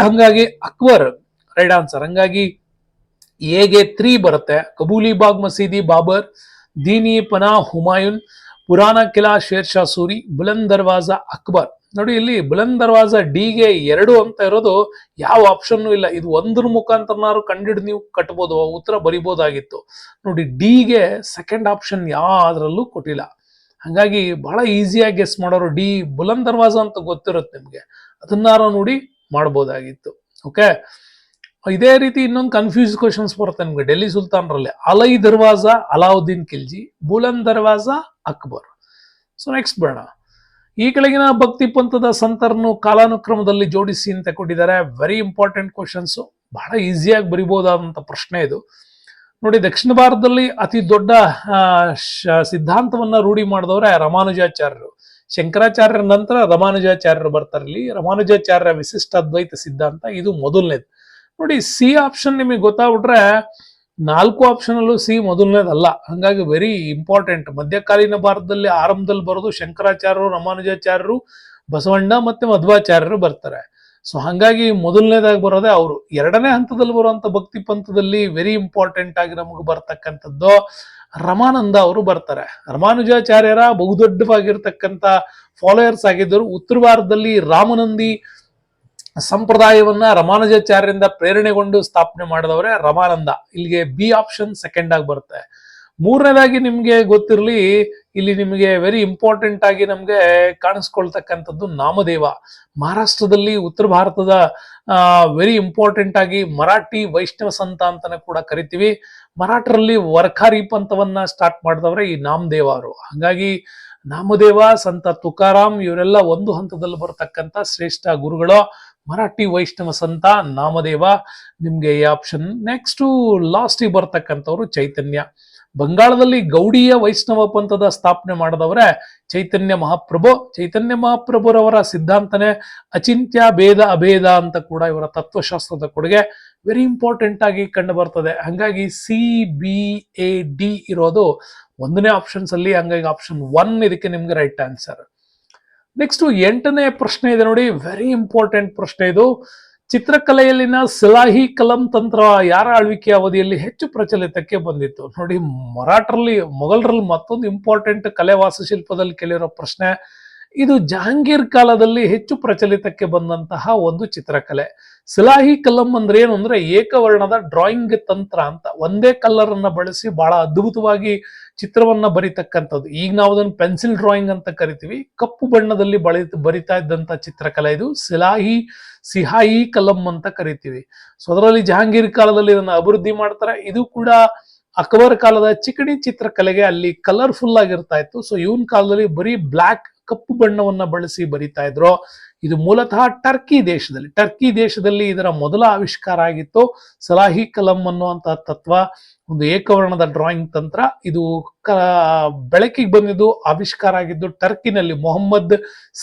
ಹಂಗಾಗಿ ಅಕ್ಬರ್ ರೈಟ್ ಆನ್ಸರ್ ಹಂಗಾಗಿ ಎಗೆ ತ್ರೀ ಬರುತ್ತೆ. ಕಬೂಲಿ ಬಾಗ್ ಮಸೀದಿ ಬಾಬರ್, ದೀನಿ ಪನಾ ಹುಮಾಯೂನ್ ಪುರಾಣ ಕಿಲಾ ಶೇರ್ ಶಾ ಸೂರಿ, ಬುಲಂದ್ ದರ್ವಾಜಾ ಅಕ್ಬರ್. ನೋಡಿ, ಇಲ್ಲಿ ಬುಲಂದ್ ದರ್ವಾಜ ಡಿಗೆ ಎರಡು ಅಂತ ಇರೋದು ಯಾವ ಆಪ್ಷನ್ ಇಲ್ಲ. ಇದು ಒಂದ್ರ ಮುಖಾಂತರನಾರು ಕಂಡಿಡ್ ನೀವು ಕಟ್ಬೋದು ಉತ್ತರ ಬರಿಬೋದಾಗಿತ್ತು. ನೋಡಿ ಡಿಗೆ ಸೆಕೆಂಡ್ ಆಪ್ಷನ್ ಯಾವ್ದ್ರಲ್ಲೂ ಕೊಟ್ಟಿಲ್ಲ. ಹಂಗಾಗಿ ಬಹಳ ಈಸಿಯಾಗಿ ಗೆಸ್ ಮಾಡೋರು ಡಿ ಬುಲಂದ್ ದರ್ವಾಜ ಅಂತ ಗೊತ್ತಿರುತ್ತೆ ನಿಮ್ಗೆ. ಅದನ್ನಾರು ನೋಡಿ ಮಾಡ್ಬೋದಾಗಿತ್ತು. ಓಕೆ ಇದೇ ರೀತಿ ಇನ್ನೊಂದು ಕನ್ಫ್ಯೂಸ್ ಕ್ವಶನ್ಸ್ ಬರುತ್ತೆ ನಿಮ್ಗೆ. ಡೆಲ್ಲಿ ಸುಲ್ತಾನ್ರಲ್ಲಿ, ಅಲೈ ದರ್ವಾಜ ಅಲಾವುದ್ದೀನ್ ಖಿಲ್ಜಿ, ಬುಲಂದ್ ದರ್ವಾಜ ಅಕ್ಬರ್. ಸೊ ನೆಕ್ಸ್ಟ್ ಬೇಡ. ಈ ಕೆಳಗಿನ ಭಕ್ತಿ ಪಂಥದ ಸಂತರನ್ನು ಕಾಲಾನುಕ್ರಮದಲ್ಲಿ ಜೋಡಿಸಿ ಅಂತ ಕೊಟ್ಟಿದ್ದಾರೆ. ವೆರಿ ಇಂಪಾರ್ಟೆಂಟ್ ಕ್ವಶನ್ಸ್ ಬಹಳ ಈಸಿಯಾಗಿ ಬರಿಬಹುದಾದಂತ ಪ್ರಶ್ನೆ ಇದು. ನೋಡಿ, ದಕ್ಷಿಣ ಭಾರತದಲ್ಲಿ ಅತಿ ದೊಡ್ಡ ಸಿದ್ಧಾಂತವನ್ನ ರೂಢಿ ಮಾಡಿದವರೇ ರಮಾನುಜಾಚಾರ್ಯರು. ಶಂಕರಾಚಾರ್ಯರ ನಂತರ ರಮಾನುಜಾಚಾರ್ಯರು ಬರ್ತಾರೆ ಇಲ್ಲಿ. ರಮಾನುಜಾಚಾರ್ಯರ ವಿಶಿಷ್ಟ ಅದ್ವೈತ ಸಿದ್ಧಾಂತ. ಇದು ಮೊದಲನೇದು. ನೋಡಿ ಸಿ ಆಪ್ಷನ್ ನಿಮಗೆ ಗೊತ್ತಾಗ್ಬಿಟ್ರೆ ನಾಲ್ಕು ಆಪ್ಷನ್ ಅಲ್ಲೂ ಸಿ ಮೊದಲನೇದಲ್ಲ. ಹಂಗಾಗಿ ವೆರಿ ಇಂಪಾರ್ಟೆಂಟ್ ಮಧ್ಯಕಾಲೀನ ಭಾರತದಲ್ಲಿ ಆರಂಭದಲ್ಲಿ ಬರೋದು ಶಂಕರಾಚಾರ್ಯರು, ರಾಮಾನುಜಾಚಾರ್ಯರು, ಬಸವಣ್ಣ ಮತ್ತೆ ಮಧ್ವಾಚಾರ್ಯರು ಬರ್ತಾರೆ. ಸೊ ಹಂಗಾಗಿ ಮೊದಲನೇದಾಗಿ ಬರೋದೇ ಅವರು. ಎರಡನೇ ಹಂತದಲ್ಲಿ ಬರುವಂತ ಭಕ್ತಿ ಪಂಥದಲ್ಲಿ ವೆರಿ ಇಂಪಾರ್ಟೆಂಟ್ ಆಗಿ ನಮಗೆ ಬರ್ತಕ್ಕಂಥದ್ದು ರಮಾನಂದ ಅವರು ಬರ್ತಾರೆ. ರಮಾನುಜಾಚಾರ್ಯರ ಬಹುದೊಡ್ಡವಾಗಿರ್ತಕ್ಕಂಥ ಫಾಲೋಯರ್ಸ್ ಆಗಿದ್ದರು ಉತ್ತರ ಭಾರತದಲ್ಲಿ ರಾಮನಂದಿ ಸಂಪ್ರದಾಯವನ್ನ ರಮಾನುಜಾಚಾರ್ಯರಿಂದ ಪ್ರೇರಣೆಗೊಂಡು ಸ್ಥಾಪನೆ ಮಾಡಿದವರೇ ರಮಾನಂದ. ಇಲ್ಲಿಗೆ ಬಿ ಆಪ್ಷನ್ ಸೆಕೆಂಡ್ ಆಗಿ ಬರುತ್ತೆ. ಮೂರನೇದಾಗಿ ನಿಮ್ಗೆ ಗೊತ್ತಿರಲಿ, ಇಲ್ಲಿ ನಿಮಗೆ ವೆರಿ ಇಂಪಾರ್ಟೆಂಟ್ ಆಗಿ ನಮ್ಗೆ ಕಾಣಿಸ್ಕೊಳ್ತಕ್ಕಂಥದ್ದು ನಾಮದೇವ. ಮಹಾರಾಷ್ಟ್ರದಲ್ಲಿ ಉತ್ತರ ಭಾರತದ ವೆರಿ ಇಂಪಾರ್ಟೆಂಟ್ ಆಗಿ ಮರಾಠಿ ವೈಷ್ಣವ ಸಂತ ಅಂತಾನೆ ಕೂಡ ಕರಿತೀವಿ. ಮರಾಠರಲ್ಲಿ ವರ್ಖಾರಿ ಪಂಥವನ್ನ ಸ್ಟಾರ್ಟ್ ಮಾಡಿದವರೇ ಈ ನಾಮದೇವ ಅವರು. ಹಾಗಾಗಿ ನಾಮದೇವ, ಸಂತ ತುಕಾರಾಮ್, ಇವರೆಲ್ಲ ಒಂದು ಹಂತದಲ್ಲಿ ಬರತಕ್ಕಂಥ ಶ್ರೇಷ್ಠ ಗುರುಗಳು. ಮರಾಠಿ ವೈಷ್ಣವ ಸಂತ ನಾಮದೇವ. ನಿಮ್ಗೆ ಈ ಆಪ್ಷನ್ ನೆಕ್ಸ್ಟ್ ಲಾಸ್ಟಿಗೆ ಬರ್ತಕ್ಕಂಥವ್ರು ಚೈತನ್ಯ. ಬಂಗಾಳದಲ್ಲಿ ಗೌಡಿಯ ವೈಷ್ಣವ ಪಂಥದ ಸ್ಥಾಪನೆ ಮಾಡಿದವರೇ ಚೈತನ್ಯ ಮಹಾಪ್ರಭು. ಚೈತನ್ಯ ಮಹಾಪ್ರಭುರವರ ಸಿದ್ಧಾಂತನೇ ಅಚಿಂತ್ಯ, ಭೇದ, ಅಭೇದ ಅಂತ ಕೂಡ ಇವರ ತತ್ವಶಾಸ್ತ್ರದ ಕೊಡುಗೆ. ವೆರಿ ಇಂಪಾರ್ಟೆಂಟ್ ಆಗಿ ಕಂಡು ಬರ್ತದೆ. ಹಂಗಾಗಿ ಸಿ ಬಿ ಎ ಡಿ ಇರೋದು ಒಂದನೇ ಆಪ್ಷನ್ಸ್ ಅಲ್ಲಿ. ಹಂಗಾಗಿ ಆಪ್ಷನ್ ಒನ್ ಇದಕ್ಕೆ ನಿಮ್ಗೆ ರೈಟ್ ಆನ್ಸರ್ ನೆಕ್ಸ್ಟ್ ಎಂಟನೇ ಪ್ರಶ್ನೆ ಇದೆ ನೋಡಿ. ವೆರಿ ಇಂಪಾರ್ಟೆಂಟ್ ಪ್ರಶ್ನೆ ಇದು. ಚಿತ್ರಕಲೆಯಲ್ಲಿನ ಸಿಲಾಹಿ ಕಲಂ ತಂತ್ರ ಯಾರ ಆಳ್ವಿಕೆ ಅವಧಿಯಲ್ಲಿ ಹೆಚ್ಚು ಪ್ರಚಲಿತಕ್ಕೆ ಬಂದಿತ್ತು? ನೋಡಿ ಮರಾಠರಲ್ಲಿ ಮೊಘಲರಲ್ಲಿ ಮತ್ತೊಂದು ಇಂಪಾರ್ಟೆಂಟ್ ಕಲೆ ವಾಸ್ತುಶಿಲ್ಪದಲ್ಲಿ ಕೇಳಿರೋ ಪ್ರಶ್ನೆ. ಇದು ಜಹಾಂಗೀರ್ ಕಾಲದಲ್ಲಿ ಹೆಚ್ಚು ಪ್ರಚಲಿತಕ್ಕೆ ಬಂದಂತಹ ಒಂದು ಚಿತ್ರಕಲೆ. ಸಿಲಾಹಿ ಕಲಂ ಅಂದ್ರೆ ಏನು ಅಂದ್ರೆ ಏಕವರ್ಣದ ಡ್ರಾಯಿಂಗ್ ತಂತ್ರ ಅಂತ. ಒಂದೇ ಕಲರ್ ಅನ್ನ ಬಳಸಿ ಬಹಳ ಅದ್ಭುತವಾಗಿ ಚಿತ್ರವನ್ನ ಬರಿತಕ್ಕಂಥದ್ದು. ಈಗ ನಾವು ಅದನ್ನು ಪೆನ್ಸಿಲ್ ಡ್ರಾಯಿಂಗ್ ಅಂತ ಕರಿತೀವಿ. ಕಪ್ಪು ಬಣ್ಣದಲ್ಲಿ ಬಳಿ ಬರಿತಾ ಇದ್ದಂತ ಚಿತ್ರಕಲೆ ಇದು. ಸಿಲಾಹಿ, ಸಿಹಾಯಿ ಕಲಂ ಅಂತ ಕರಿತೀವಿ. ಸೊ ಅದರಲ್ಲಿ ಜಹಾಂಗೀರ್ ಕಾಲದಲ್ಲಿ ಇದನ್ನ ಅಭಿವೃದ್ಧಿ ಮಾಡ್ತಾರೆ. ಇದು ಕೂಡ ಅಕ್ಬರ್ ಕಾಲದ ಚಿಕಣಿ ಚಿತ್ರಕಲೆಗೆ ಅಲ್ಲಿ ಕಲರ್ಫುಲ್ ಆಗಿರ್ತಾ ಇತ್ತು. ಸೊ ಇವನ್ ಕಾಲದಲ್ಲಿ ಬರೀ ಬ್ಲಾಕ್ ಕಪ್ಪು ಬಣ್ಣವನ್ನ ಬಳಸಿ ಬರಿತಾ ಇದ್ರು. ಇದು ಮೂಲತಃ ಟರ್ಕಿ ದೇಶದಲ್ಲಿ ಟರ್ಕಿ ದೇಶದಲ್ಲಿ ಇದರ ಮೊದಲ ಆವಿಷ್ಕಾರ ಆಗಿತ್ತು. ಸಲಾಹಿ ಕಲಂ ಅನ್ನುವಂತಹ ತತ್ವ, ಒಂದು ಏಕವರ್ಣದ ಡ್ರಾಯಿಂಗ್ ತಂತ್ರ. ಇದು ಕ, ಬೆಳಕಿಗೆ ಬಂದಿದ್ದು ಆವಿಷ್ಕಾರ ಆಗಿದ್ದು ಟರ್ಕಿನಲ್ಲಿ. ಮೊಹಮ್ಮದ್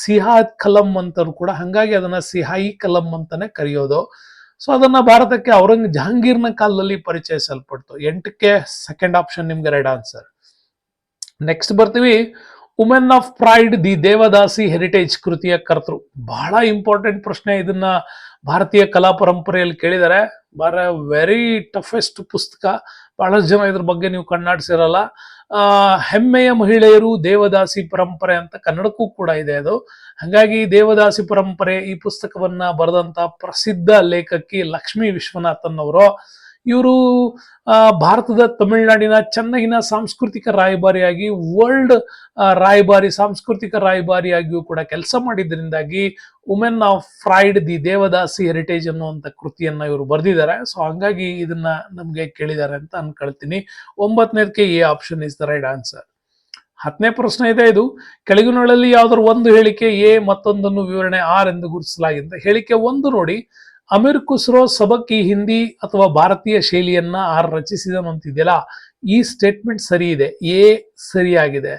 ಸಿಹಾದ್ ಕಲಂ ಅಂತರು ಕೂಡ, ಹಂಗಾಗಿ ಅದನ್ನ ಸಿಹಾಯಿ ಕಲಂ ಅಂತಾನೆ ಕರೆಯೋದು. ಸೊ ಅದನ್ನ ಭಾರತಕ್ಕೆ ಔರಂಗ್ ಜಹಾಂಗೀರ್ನ ಕಾಲದಲ್ಲಿ ಪರಿಚಯಿಸಲ್ಪಡ್ತು. ಎಂಟಕ್ಕೆ ಸೆಕೆಂಡ್ ಆಪ್ಷನ್ ನಿಮ್ಗೆ ರೈಟ್ ಆನ್ಸರ್ ನೆಕ್ಸ್ಟ್ ಬರ್ತೀವಿ. Women of pride the Devadasi heritage ಕೃತಿಯ ಕರ್ತೃ. ಬಹಳ ಇಂಪಾರ್ಟೆಂಟ್ ಪ್ರಶ್ನೆ ಇದನ್ನ ಭಾರತೀಯ ಕಲಾ ಪರಂಪರೆಯಲ್ಲಿ ಕೇಳಿದ್ದಾರೆ ಬರ ವೆರಿ ಟಫೆಸ್ಟ್ ಪುಸ್ತಕ. ಬಹಳಷ್ಟು ಜನ ಇದ್ರ ಬಗ್ಗೆ ನೀವು ಕಣ್ಣಾಡಿಸಿರಲ್ಲ. ಹೆಮ್ಮೆಯ ಮಹಿಳೆಯರು ದೇವದಾಸಿ ಪರಂಪರೆ ಅಂತ ಕನ್ನಡಕ್ಕೂ ಕೂಡ ಇದೆ ಅದು. ಹಾಗಾಗಿ ದೇವದಾಸಿ ಪರಂಪರೆ ಈ ಪುಸ್ತಕವನ್ನ ಬರೆದಂತ ಪ್ರಸಿದ್ಧ ಲೇಖಕಿ ಲಕ್ಷ್ಮೀ ವಿಶ್ವನಾಥನ್ ಅವರು ಇವರು ಭಾರತದ ತಮಿಳುನಾಡಿನ ಚೆನ್ನೈನ ಸಾಂಸ್ಕೃತಿಕ ರಾಯಭಾರಿಯಾಗಿ, ವರ್ಲ್ಡ್ ರಾಯಭಾರಿ, ಸಾಂಸ್ಕೃತಿಕ ರಾಯಭಾರಿಯಾಗಿಯೂ ಕೂಡ ಕೆಲಸ ಮಾಡಿದ್ರಿಂದಾಗಿ women of pride the Devadasi heritage ಅನ್ನುವಂಥ ಕೃತಿಯನ್ನ ಇವರು ಬರೆದಿದ್ದಾರೆ. ಸೊ ಹಂಗಾಗಿ ಇದನ್ನ ನಮ್ಗೆ ಕೇಳಿದ್ದಾರೆ ಅಂತ ಅನ್ಕೊಳ್ತೀನಿ. ಒಂಬತ್ತನೇದಕ್ಕೆ A option is the right answer. ಹತ್ತನೇ ಪ್ರಶ್ನೆ ಇದೆ ಇದು. ಕೆಳಗಿನೊಳಲ್ಲಿ ಯಾವ್ದಾದ್ರು ಒಂದು ಹೇಳಿಕೆ ಎ ಮತ್ತೊಂದನ್ನು ವಿವರಣೆ ಆರ್ ಎಂದು ಗುರುತಿಸಲಾಗಿದೆ ಹೇಳಿಕೆ ಒಂದು ನೋಡಿ. ಅಮೀರ್ ಖುಸ್ರೋ ಸಬಕ್ ಈ ಹಿಂದಿ ಅಥವಾ ಭಾರತೀಯ ಶೈಲಿಯನ್ನ ಆರ್ ರಚಿಸಿದನು ಅಂತಿದೆಯಲ್ಲ? ಈ ಸ್ಟೇಟ್ಮೆಂಟ್ ಸರಿ ಇದೆ. ಎ ಸರಿಯಾಗಿದೆ.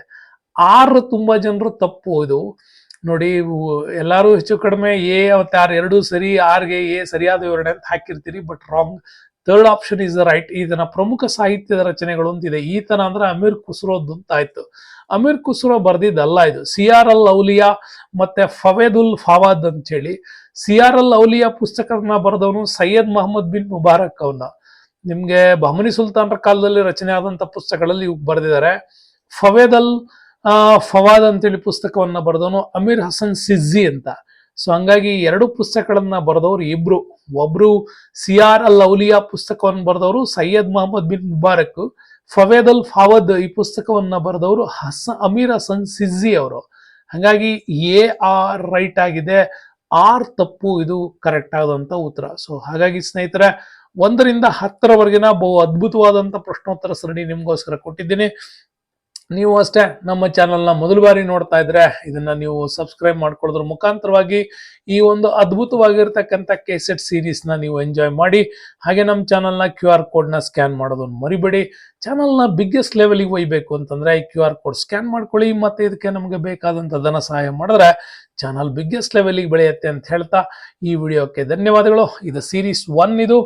ಆರ್ ತುಂಬಾ ಜನರು ತಪ್ಪು ಇದು. ನೋಡಿ ಎಲ್ಲರೂ ಹೆಚ್ಚು ಕಡಿಮೆ ಎ ಮತ್ತೆ ಆರ್ ಎರಡು ಸರಿ, ಆರ್ಗೆ ಎ ಸರಿಯಾದ ವಿವರಣೆ ಅಂತ ಹಾಕಿರ್ತೀರಿ but wrong third option is the right ಇದನ್ನ ಪ್ರಮುಖ ಸಾಹಿತ್ಯದ ರಚನೆಗಳು ಅಂತಿದೆ. ಈತನ ಅಂದ್ರೆ ಅಮೀರ್ ಖುಸ್ರೋ ಅಂತ ಆಯ್ತು. ಅಮೀರ್ ಖುಸ್ರೋ ಬರ್ದಿದ್ದಲ್ಲ ಇದು. ಸಿ ಆರ್ ಅಲ್ ಔಲಿಯಾ ಮತ್ತೆ ಫವೇದುಲ್ ಫವಾದ್ ಅಂತ ಹೇಳಿ ಸಿ ಆರ್ ಅಲ್ ಔಲಿಯಾ ಪುಸ್ತಕನ ಬರೆದವನು ಸೈಯದ್ ಮೊಹಮ್ಮದ್ ಬಿನ್ ಮುಬಾರಕ್ ಅವನ. ನಿಮ್ಗೆ ಬಹಮನಿ ಸುಲ್ತಾನರ ಕಾಲದಲ್ಲಿ ರಚನೆ ಆದಂತ ಪುಸ್ತಕಗಳಲ್ಲಿ ಬರೆದಿದ್ದಾರೆ. ಫವೇದ್ ಅಲ್ ಫವಾದ್ ಅಂತೇಳಿ ಪುಸ್ತಕವನ್ನ ಬರೆದವನು ಅಮೀರ್ ಹಸನ್ ಸಿಜ್ಜಿ ಅಂತ. ಸೊ ಹಂಗಾಗಿ ಎರಡು ಪುಸ್ತಕಗಳನ್ನ ಬರೆದವರು ಇಬ್ರು. ಒಬ್ರು ಸಿ ಆರ್ ಅಲ್ ಔಲಿಯಾ ಪುಸ್ತಕವನ್ನು ಬರೆದವರು ಸೈಯದ್ ಮೊಹಮ್ಮದ್ ಬಿನ್ ಮುಬಾರಕ್. ಫವೇದ್ ಅಲ್ ಫಾವದ್ ಈ ಪುಸ್ತಕವನ್ನ ಬರೆದವರು ಹಸ, ಅಮೀರ್ ಹಸನ್ ಸಿಜ್ಜಿ ಅವರು. ಹಾಗಾಗಿ ಎ ಆರ್ ರೈಟ್ ಆಗಿದೆ. ಆರ್ ತಪ್ಪು ಇದು ಕರೆಕ್ಟ್ ಆದಂತ ಉತ್ತರ. ಸೊ ಹಾಗಾಗಿ ಸ್ನೇಹಿತರೆ, ಒಂದರಿಂದ ಹತ್ತರವರೆಗಿನ ಬಹು ಅದ್ಭುತವಾದಂತ ಪ್ರಶ್ನೋತ್ತರ ಸರಣಿ ನಿಮಗೋಸ್ಕರ ಕೊಟ್ಟಿದ್ದೀನಿ. ನೀವು ಅಷ್ಟೇ ನಮ್ಮ ಚಾನೆಲ್ನ ಮೊದಲ ಬಾರಿ ನೋಡ್ತಾ ಇದ್ರೆ ಇದನ್ನ ನೀವು ಸಬ್ಸ್ಕ್ರೈಬ್ ಮಾಡ್ಕೊಳ್ಳೋದ್ರ ಮುಖಾಂತರವಾಗಿ ಈ ಒಂದು ಅದ್ಭುತವಾಗಿರ್ತಕ್ಕಂಥ ಕೇಸೆಟ್ ಸೀರೀಸ್ನ ನೀವು ಎಂಜಾಯ್ ಮಾಡಿ, ಹಾಗೆ ನಮ್ಮ ಚಾನಲ್ನ ಕ್ಯೂ ಆರ್ ಕೋಡ್ನ ಸ್ಕ್ಯಾನ್ ಮಾಡೋದನ್ನು ಮರಿಬೇಡಿ. ಚಾನಲ್ನ ಬಿಗ್ಗೆಸ್ಟ್ ಲೆವೆಲಿಗೆ ಒಯ್ಬೇಕು ಅಂತಂದ್ರೆ ಈ ಕ್ಯೂ ಆರ್ ಕೋಡ್ ಸ್ಕ್ಯಾನ್ ಮಾಡ್ಕೊಳ್ಳಿ, ಮತ್ತೆ ಇದಕ್ಕೆ ನಮಗೆ ಬೇಕಾದಂಥ ಧನ ಸಹಾಯ ಮಾಡಿದ್ರೆ ಚಾನಲ್ ಬಿಗ್ಗೆಸ್ಟ್ ಲೆವೆಲಿಗೆ ಬೆಳೆಯುತ್ತೆ ಅಂತ ಹೇಳ್ತಾ ಈ ವಿಡಿಯೋಕ್ಕೆ ಧನ್ಯವಾದಗಳು. ಇದು ಸೀರೀಸ್ ಒನ್ ಇದು.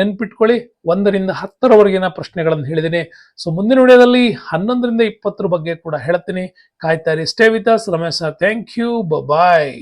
ನೆನ್ಪಿಟ್ಕೊಳ್ಳಿ, ಒಂದರಿಂದ ಹತ್ತರವರೆಗಿನ ಪ್ರಶ್ನೆಗಳನ್ನು ಹೇಳಿದ್ದೀನಿ. ಸೊ ಮುಂದಿನ ವಿಡಿಯೋದಲ್ಲಿ ಹನ್ನೊಂದರಿಂದ ಇಪ್ಪತ್ತರ ಬಗ್ಗೆ ಕೂಡ ಹೇಳ್ತೀನಿ. ಕಾಯ್ತಾರಿ stay with us Ramesh thank you bye